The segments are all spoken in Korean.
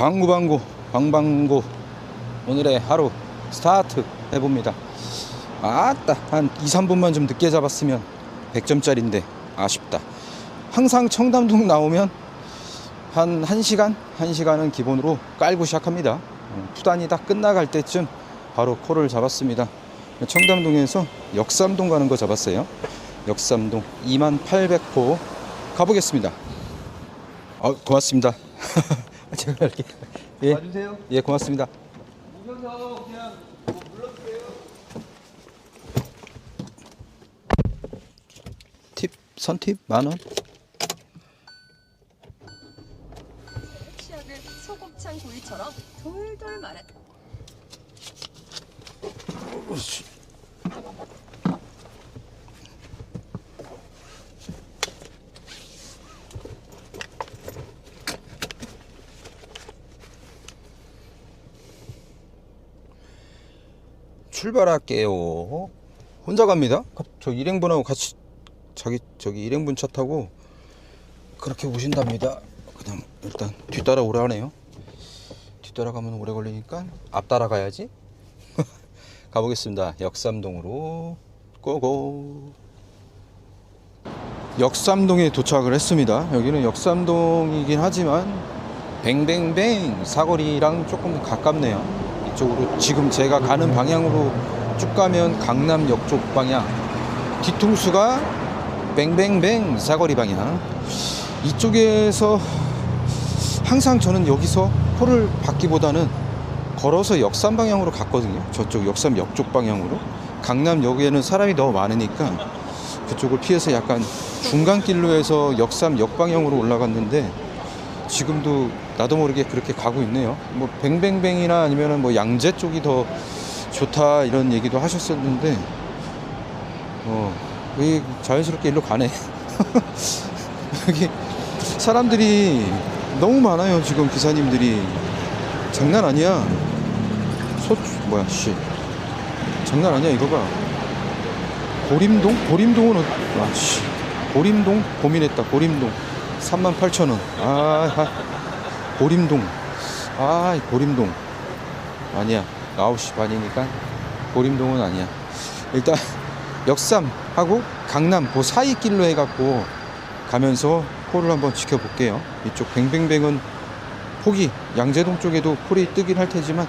방구방구 방방구. 오늘의 하루 스타트 해봅니다 아따 한 2, 3분만 좀 늦게 잡았으면 100점짜리인데 아쉽다. 항상 청담동 나오면 한 1시간? 1시간은 기본으로 깔고 시작합니다. 어, 푸단이 다 끝나갈 때쯤 바로 코를 잡았습니다. 청담동에서 역삼동 가는 거 잡았어요. 역삼동 2800호 가보겠습니다. 어, 고맙습니다. 제가 이렇게 예, 와주세요. 예 고맙습니다. 그냥 뭐 불러주세요. 팁 선팁? 만 원? 섹시하게 소곱창 구이처럼 돌돌 말아 출발할게요. 혼자 갑니다. 가- 저 일행분하고 같이 자기 저기 일행분 차 타고 그렇게 오신답니다. 그냥 일단 뒤따라 오래 하네요. 뒤따라 가면 오래 걸리니까 앞 따라가야지. 가보겠습니다. 역삼동으로 고고. 역삼동에 도착을 했습니다. 여기는 역삼동이긴 하지만 뱅뱅뱅 사거리랑 조금 가깝네요. 이쪽으로 지금 제가 가는 방향으로 쭉 가면 강남역 쪽 방향. 뒤통수가 뱅뱅뱅 사거리 방향. 이쪽에서 항상 저는 여기서 코를 받기보다는 걸어서 역삼 방향으로 갔거든요. 저쪽 역삼 역쪽 방향으로. 강남역에는 사람이 너무 많으니까 그쪽을 피해서 약간 중간길로 해서 역삼 역 방향으로 올라갔는데 지금도 나도 모르게 그렇게 가고 있네요. 뭐 뱅뱅뱅이나 아니면은 뭐 양재 쪽이 더 좋다 이런 얘기도 하셨었는데 어 여기 자연스럽게 일로 가네. 여기 사람들이 너무 많아요 지금 기사님들이 장난 아니야. 소 뭐야 씨 장난 아니야 이거 봐. 보림동 보림동은 어, 아씨 보림동 고민했다 보림동 38,000원. 아, 아, 보림동. 아, 이 보림동. 아니야. 9시 반이니까 보림동은 아니야. 일단 역삼 하고 강남 그 사이 길로 해갖고 가면서 폴을 한번 지켜볼게요. 이쪽 뱅뱅뱅은 포기 양재동 쪽에도 폴이 뜨긴 할 테지만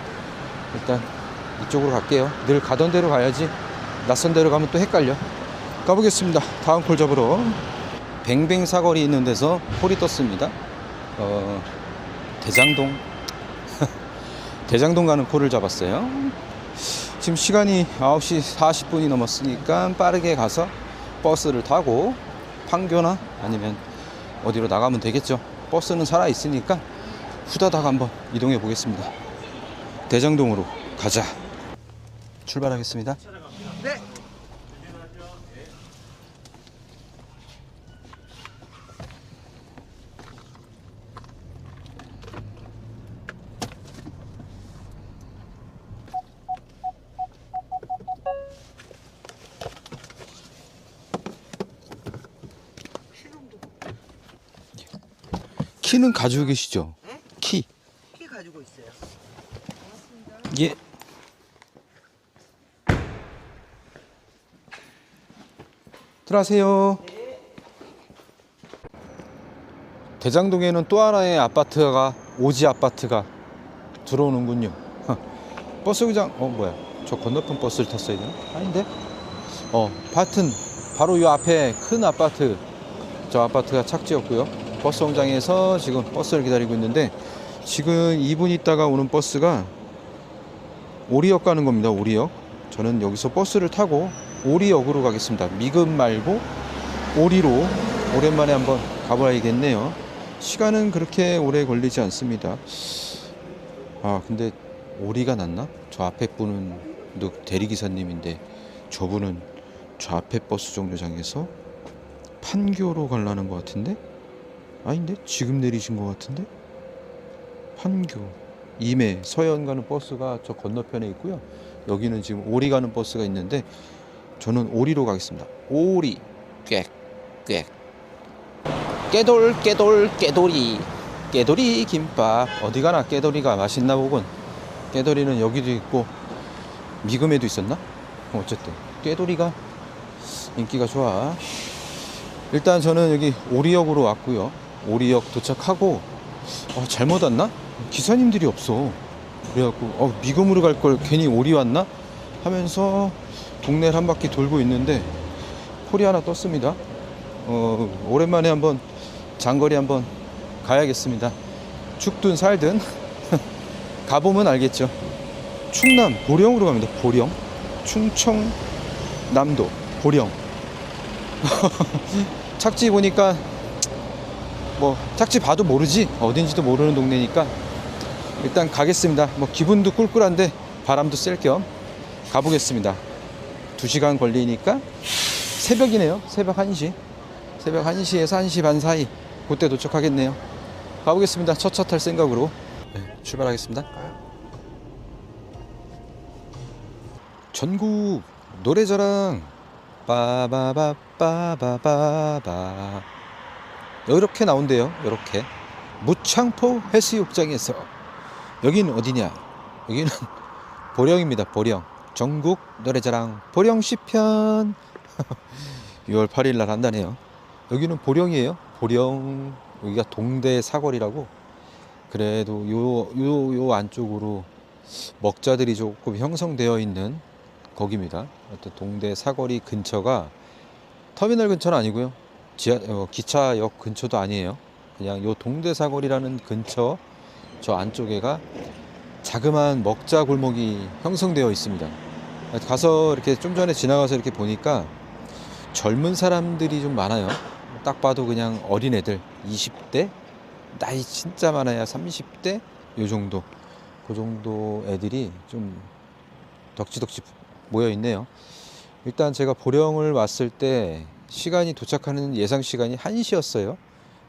일단 이쪽으로 갈게요. 늘 가던 대로 가야지 낯선 데로 가면 또 헷갈려. 가보겠습니다. 다음 폴 잡으러. 뱅뱅 사거리 있는 데서 폴이 떴습니다. 어, 대장동. 대장동 가는 폴을 잡았어요. 지금 시간이 9시 40분이 넘었으니까 빠르게 가서 버스를 타고 판교나 아니면 어디로 나가면 되겠죠. 버스는 살아 있으니까 후다닥 한번 이동해 보겠습니다. 대장동으로 가자. 출발하겠습니다. 키는 가지고 계시죠? 키. 키 가지고 있어요. 예. 들어가세요. 대장동에는 또 하나의 아파트가 오지 아파트가 들어오는군요. 버스 그장 어 뭐야? 저 건너편 버스를 탔어야 되나? 아닌데? 어, 하여튼 바로 이 앞에 큰 아파트 저 아파트가 착지였고요. 버스 정장에서 지금 버스를 기다리고 있는데 지금 2분 있다가 오는 버스가 오리역 가는 겁니다. 오리역. 저는 여기서 버스를 타고 오리역으로 가겠습니다. 미금 말고 오리로 오랜만에 한번 가봐야겠네요. 시간은 그렇게 오래 걸리지 않습니다. 아 근데 오리가 낫나? 저 앞에 분은 너 대리기사님인데 저분은 좌패 버스 정류장에서 판교로 가려는 것 같은데 아닌데? 지금 내리신 것 같은데? 판교. 임해. 서현 가는 버스가 저 건너편에 있고요. 여기는 지금 오리 가는 버스가 있는데 저는 오리로 가겠습니다. 오리. 꽥 꽥 깨돌 깨돌 깨돌이. 깨돌이 김밥. 어디 가나? 깨돌이가 맛있나 보군. 깨돌이는 여기도 있고 미금에도 있었나? 어쨌든 깨돌이가 인기가 좋아. 일단 저는 여기 오리역으로 왔고요 오리역 도착하고 어, 잘못 왔나? 기사님들이 없어. 그래갖고 어, 미금으로 갈 걸 괜히 오리 왔나? 하면서 동네를 한 바퀴 돌고 있는데 콜이 하나 떴습니다. 어, 오랜만에 한번 장거리 한번 가야겠습니다. 죽든 살든 가보면 알겠죠. 충남 보령으로 갑니다. 보령. 충청남도. 보령. 착지 보니까 뭐 착지 봐도 모르지? 어딘지도 모르는 동네니까 일단 가겠습니다. 뭐 기분도 꿀꿀한데 바람도 쐴 겸 가보겠습니다. 2시간 걸리니까 새벽이네요. 새벽 1시. 새벽 1시에서 1시 반 사이 그때 도착하겠네요. 가보겠습니다. 첫 차 탈 생각으로. 네, 출발하겠습니다. 전국 노래자랑 빠바바 빠바바바 이렇게 나온대요. 이렇게. 무창포 해수욕장에서. 여기는 어디냐? 여기는 보령입니다. 보령. 전국 노래자랑 보령 시편. 6월 8일 날 한다네요. 여기는 보령이에요. 보령. 여기가 동대 사거리라고. 그래도 요 요 요 안쪽으로 먹자들이 조금 형성되어 있는 거기입니다. 어떤 동대 사거리 근처가 터미널 근처는 아니고요. 지하 어, 기차역 근처도 아니에요. 그냥 요 동대 사거리라는 근처 저 안쪽에가 자그마한 먹자 골목이 형성되어 있습니다. 가서 이렇게 좀 전에 지나가서 이렇게 보니까 젊은 사람들이 좀 많아요. 딱 봐도 그냥 어린애들 20대 나이 진짜 많아야 30대 요 정도 그 정도 애들이 좀 덕지덕지 모여 있네요. 일단 제가 보령을 왔을 때 시간이 도착하는 예상 시간이 1시였어요.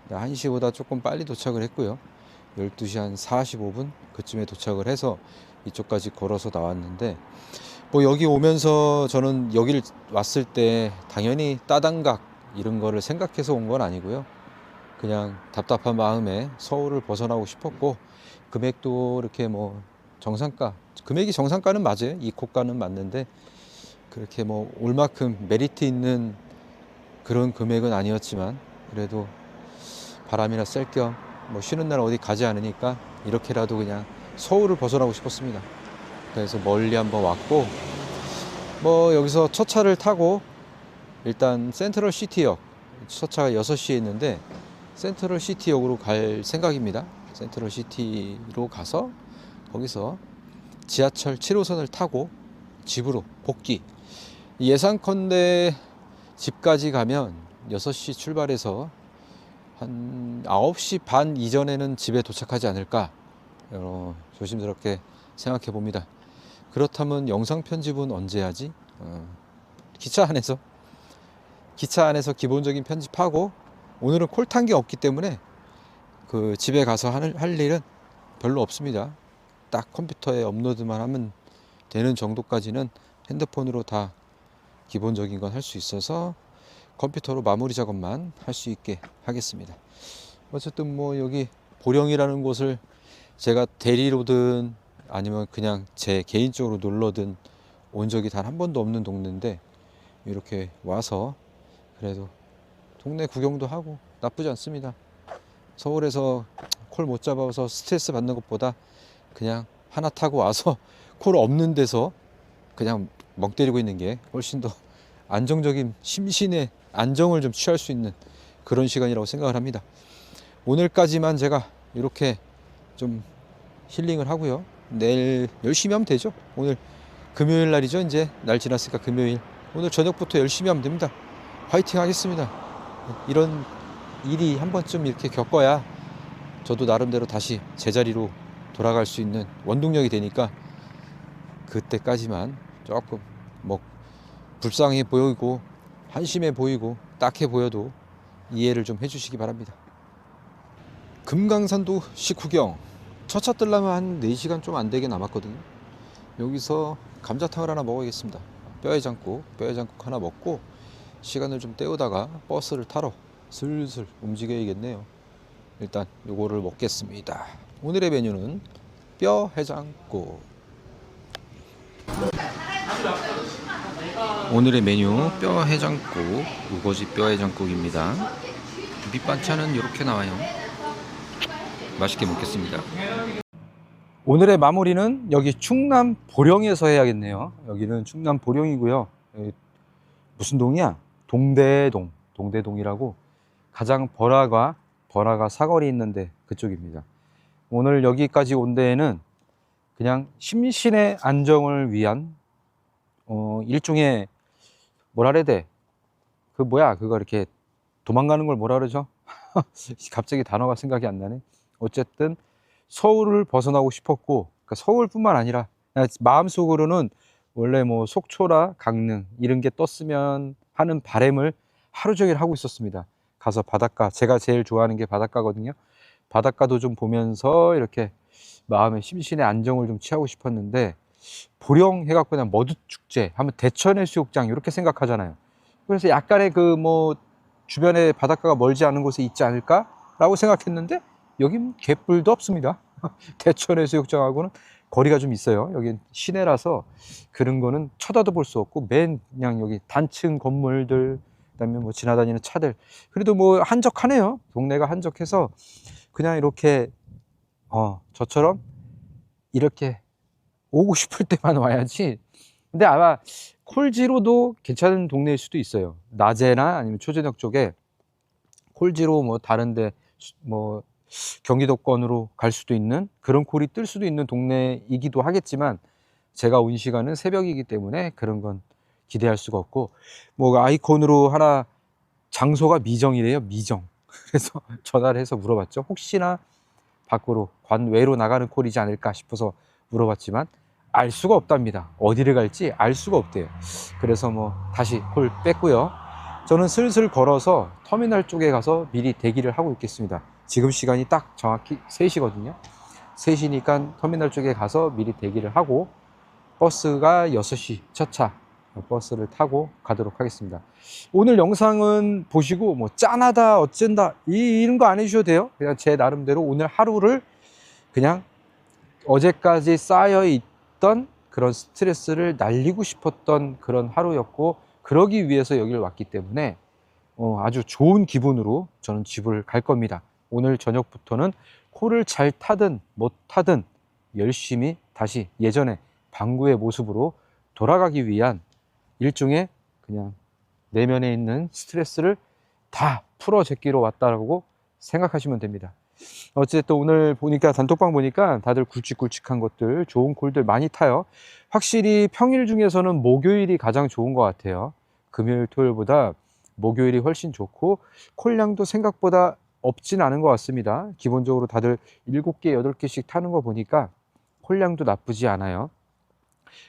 1시보다 조금 빨리 도착을 했고요. 12시 한 45분 그쯤에 도착을 해서 이쪽까지 걸어서 나왔는데 뭐 여기 오면서 저는 여기를 왔을 때 당연히 따당각 이런 거를 생각해서 온 건 아니고요. 그냥 답답한 마음에 서울을 벗어나고 싶었고 금액도 이렇게 뭐 정상가 금액이 정상가는 맞아요 이 고가는 맞는데 그렇게 뭐 올 만큼 메리트 있는 그런 금액은 아니었지만 그래도 바람이나 쐴 겸 뭐 쉬는 날 어디 가지 않으니까 이렇게라도 그냥 서울을 벗어나고 싶었습니다 그래서 멀리 한번 왔고 뭐 여기서 첫 차를 타고 일단 센트럴 시티역 첫 차가 6시에 있는데 센트럴 시티역으로 갈 생각입니다. 센트럴 시티로 가서 거기서 지하철 7호선을 타고 집으로 복귀. 예상컨대 집까지 가면 6시 출발해서 한 9시 반 이전에는 집에 도착하지 않을까 어, 조심스럽게 생각해 봅니다. 그렇다면 영상 편집은 언제 하지? 어, 기차 안에서 기차 안에서 기본적인 편집하고 오늘은 콜탄 게 없기 때문에 그 집에 가서 할, 할 일은 별로 없습니다. 딱 컴퓨터에 업로드만 하면 되는 정도까지는 핸드폰으로 다 기본적인 건 할 수 있어서 컴퓨터로 마무리 작업만 할 수 있게 하겠습니다. 어쨌든 뭐 여기 보령이라는 곳을 제가 대리로든 아니면 그냥 제 개인적으로 놀러든 온 적이 단 한 번도 없는 동네인데 이렇게 와서 그래도 동네 구경도 하고 나쁘지 않습니다. 서울에서 콜 못 잡아서 스트레스 받는 것보다 그냥 하나 타고 와서 콜 없는 데서 그냥 멍 때리고 있는 게 훨씬 더 안정적인 심신의 안정을 좀 취할 수 있는 그런 시간이라고 생각을 합니다. 오늘까지만 제가 이렇게 좀 힐링을 하고요. 내일 열심히 하면 되죠. 오늘 금요일 날이죠. 이제 날 지났으니까 금요일. 오늘 저녁부터 열심히 하면 됩니다. 화이팅 하겠습니다. 이런 일이 한 번쯤 이렇게 겪어야 저도 나름대로 다시 제자리로 돌아갈 수 있는 원동력이 되니까 그때까지만 조금 뭐 불쌍해 보이고 한심해 보이고 딱해 보여도 이해를 좀 해주시기 바랍니다. 금강산도 식후경 첫차 뜨려면 한 4시간 좀 안 되게 남았거든요. 여기서 감자탕을 하나 먹어야겠습니다. 뼈해장국, 뼈해장국 하나 먹고 시간을 좀 때우다가 버스를 타러 슬슬 움직여야겠네요. 일단 요거를 먹겠습니다. 오늘의 메뉴는 뼈 해장국. 오늘의 메뉴 뼈 해장국, 우거지 뼈 해장국입니다. 밑반찬은 이렇게 나와요. 맛있게 먹겠습니다. 오늘의 마무리는 여기 충남 보령에서 해야겠네요. 여기는 충남 보령이고요. 무슨 동이야? 동대동, 동대동이라고 가장 번화가 번화가 사거리 있는데 그쪽입니다. 오늘 여기까지 온 데에는 그냥 심신의 안정을 위한 어, 일종의 뭐라 그래야 돼? 그 뭐야? 그거 이렇게 도망가는 걸 뭐라 그러죠? 갑자기 단어가 생각이 안 나네. 어쨌든 서울을 벗어나고 싶었고 그러니까 서울뿐만 아니라 마음속으로는 원래 뭐 속초라 강릉 이런 게 떴으면 하는 바램을 하루 종일 하고 있었습니다. 가서 바닷가 제가 제일 좋아하는 게 바닷가거든요. 바닷가도 좀 보면서 이렇게 마음의 심신의 안정을 좀 취하고 싶었는데 보령 해갖고 그냥 머드 축제 하면 대천 해수욕장 이렇게 생각하잖아요. 그래서 약간의 그 뭐 주변에 바닷가가 멀지 않은 곳에 있지 않을까라고 생각했는데 여긴 개뿔도 없습니다. 대천 해수욕장하고는 거리가 좀 있어요. 여긴 시내라서 그런 거는 쳐다도 볼 수 없고 맨 그냥 여기 단층 건물들 그다음에 뭐 지나다니는 차들 그래도 뭐 한적하네요. 동네가 한적해서 그냥 이렇게 어 저처럼 이렇게 오고 싶을 때만 와야지. 근데 아마 콜지로도 괜찮은 동네일 수도 있어요. 낮에나 아니면 초저녁 쪽에 콜지로 뭐 다른데 수- 뭐 경기도권으로 갈 수도 있는 그런 콜이 뜰 수도 있는 동네이기도 하겠지만 제가 온 시간은 새벽이기 때문에 그런 건 기대할 수가 없고 뭐 아이콘으로 하나 장소가 미정이래요 미정 그래서 전화를 해서 물어봤죠 혹시나 밖으로 관외로 나가는 콜이지 않을까 싶어서 물어봤지만 알 수가 없답니다. 어디를 갈지 알 수가 없대요. 그래서 뭐 다시 콜 뺐고요. 저는 슬슬 걸어서 터미널 쪽에 가서 미리 대기를 하고 있겠습니다. 지금 시간이 딱 정확히 3시거든요. 3시니까 터미널 쪽에 가서 미리 대기를 하고 버스가 6시 첫 차 버스를 타고 가도록 하겠습니다. 오늘 영상은 보시고 뭐 짠하다 어쩐다 이- 이런 거 안 해주셔도 돼요. 그냥 제 나름대로 오늘 하루를 그냥 어제까지 쌓여 있던 그런 스트레스를 날리고 싶었던 그런 하루였고 그러기 위해서 여기를 왔기 때문에 어, 아주 좋은 기분으로 저는 집을 갈 겁니다. 오늘 저녁부터는 코를 잘 타든 못 타든 열심히 다시 예전에 방구의 모습으로 돌아가기 위한 일종의 그냥 내면에 있는 스트레스를 다 풀어 제끼러 왔다라고 생각하시면 됩니다. 어쨌든 오늘 보니까 단톡방 보니까 다들 굵직굵직한 것들 좋은 콜들 많이 타요. 확실히 평일 중에서는 목요일이 가장 좋은 것 같아요. 금요일, 토요일보다 목요일이 훨씬 좋고 콜량도 생각보다 없진 않은 것 같습니다. 기본적으로 다들 7개, 8개씩 타는 거 보니까 콜량도 나쁘지 않아요.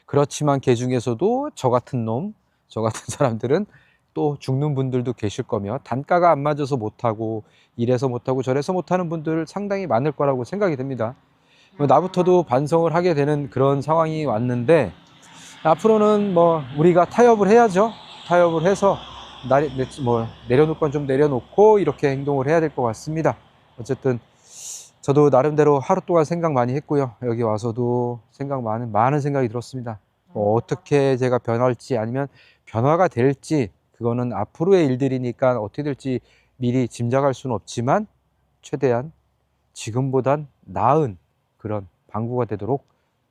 그렇지만 개 중에서도 저 같은 놈, 저 같은 사람들은 또 죽는 분들도 계실 거며 단가가 안 맞아서 못하고 이래서 못하고 저래서 못하는 분들 상당히 많을 거라고 생각이 됩니다. 뭐 나부터도 반성을 하게 되는 그런 상황이 왔는데 앞으로는 뭐 우리가 타협을 해야죠. 타협을 해서 나, 뭐 내려놓을 건 좀 내려놓고 이렇게 행동을 해야 될 것 같습니다. 어쨌든 저도 나름대로 하루 동안 생각 많이 했고요. 여기 와서도 생각 많은 많은 생각이 들었습니다. 뭐 어떻게 제가 변할지 아니면 변화가 될지 그거는 앞으로의 일들이니까 어떻게 될지 미리 짐작할 수는 없지만 최대한 지금보단 나은 그런 방구가 되도록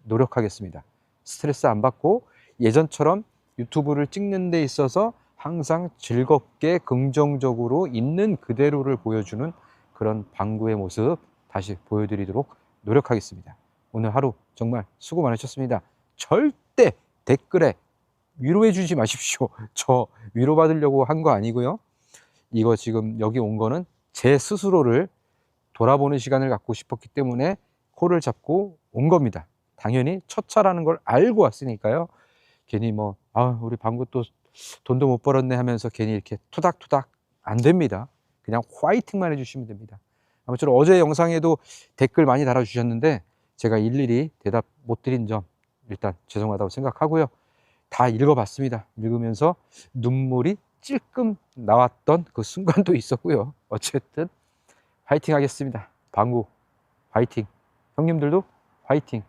노력하겠습니다. 스트레스 안 받고 예전처럼 유튜브를 찍는 데 있어서 항상 즐겁게 긍정적으로 있는 그대로를 보여주는 그런 방구의 모습 다시 보여드리도록 노력하겠습니다. 오늘 하루 정말 수고 많으셨습니다. 절대 댓글에 위로해 주지 마십시오. 저 위로받으려고 한 거 아니고요. 이거 지금 여기 온 거는 제 스스로를 돌아보는 시간을 갖고 싶었기 때문에 코를 잡고 온 겁니다. 당연히 첫 차라는 걸 알고 왔으니까요. 괜히 뭐, 아, 우리 방구 또 돈도 못 벌었네 하면서 괜히 이렇게 투닥투닥 안 됩니다. 그냥 화이팅만 해주시면 됩니다. 아무쪼록 어제 영상에도 댓글 많이 달아주셨는데 제가 일일이 대답 못 드린 점 일단 죄송하다고 생각하고요. 다 읽어봤습니다. 읽으면서 눈물이 찔끔 나왔던 그 순간도 있었고요. 어쨌든 화이팅 하겠습니다. 방구 화이팅. 형님들도 화이팅.